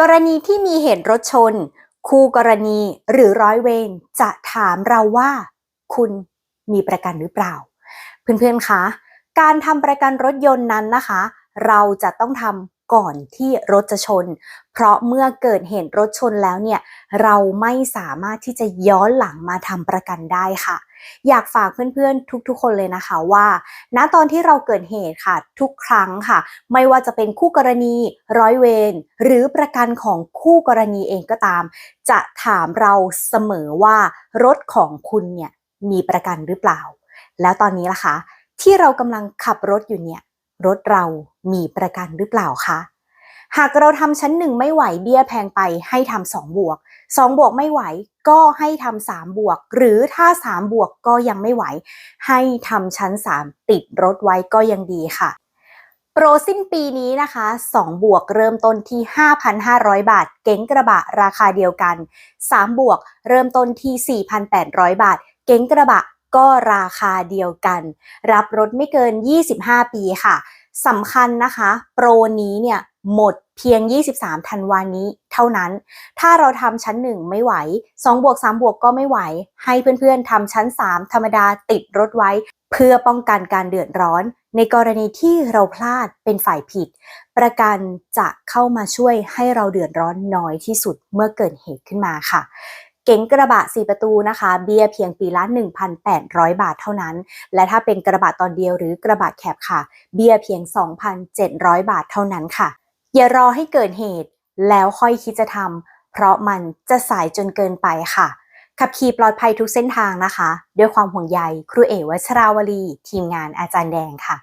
กรณีที่มีเหตุรถชน คู่กรณีหรือร้อยเวรจะถามเราว่า คุณมีประกันหรือเปล่า เพื่อนๆคะการทำประกันรถยนต์นั้นนะคะ เราจะต้องทำ ก่อนที่รถจะชน เพราะเมื่อเกิดเหตุรถชนแล้วเนี่ยเราไม่สามารถที่จะย้อนหลังมาทำประกันได้ค่ะ อยากฝากเพื่อนๆ ทุกๆ คนเลยนะคะว่า ณตอนที่เราเกิดเหตุค่ะ ทุกครั้งค่ะ ไม่ว่าจะเป็นคู่กรณีร้อยเวรหรือประกันของคู่กรณีเองก็ตาม จะถามเราเสมอว่ารถของคุณเนี่ยมีประกันหรือเปล่า แล้วตอนนี้ล่ะคะ ที่เรากำลังขับรถอยู่เนี่ย รถเรามีประกันหรือเปล่าคะหากเราทำชั้นหนึ่งไม่ไหวเบี้ยแพงไปให้ทำสองบวกสองบวกไม่ไหวก็ให้ทำสามบวก หรือถ้าสามบวกก็ยังไม่ไหว ให้ทำชั้นสามติดรถไว้ก็ยังดีค่ะโปรสิ้นปีนี้นะคะ2บวกเริ่มต้นที่ 5,500 บาท เก๋งกระบะราคาเดียวกัน 3 บวกเริ่มต้นที่ 4,800 บาท เก๋งกระบะ ก็ราคาเดียวกัน รับรถไม่เกิน 25 ปีค่ะสำคัญนะคะ โปรนี้เนี่ยหมดเพียง 23 ธันวานี้เท่านั้น ถ้าเราทำชั้น 1 ไม่ไหว2บวก3บวกก็ไม่ไหว ให้เพื่อนๆทำชั้น 3 ธรรมดาติดรถไว้ เพื่อป้องกันการเดือดร้อน ในกรณีที่เราพลาดเป็นฝ่ายผิด ประกันจะเข้ามาช่วยให้เราเดือดร้อนน้อยที่สุดเมื่อเกิดเหตุขึ้นมาค่ะ เก๋งกระบะ 4 ประตูนะคะ เบี้ยเพียงปีละ 1,800 บาทเท่านั้น และถ้าเป็นกระบะตอนเดียวหรือกระบะแคบค่ะ เบี้ยเพียง 2,700 บาทเท่านั้นค่ะ อย่ารอให้เกิดเหตุ แล้วค่อยคิดจะทำเพราะมันจะสายจนเกินไปค่ะ ขับขี่ปลอดภัยทุกเส้นทางนะคะ ด้วยความห่วงใยครูเอ๋วัชราวลี ทีมงานอาจารย์แดงค่ะ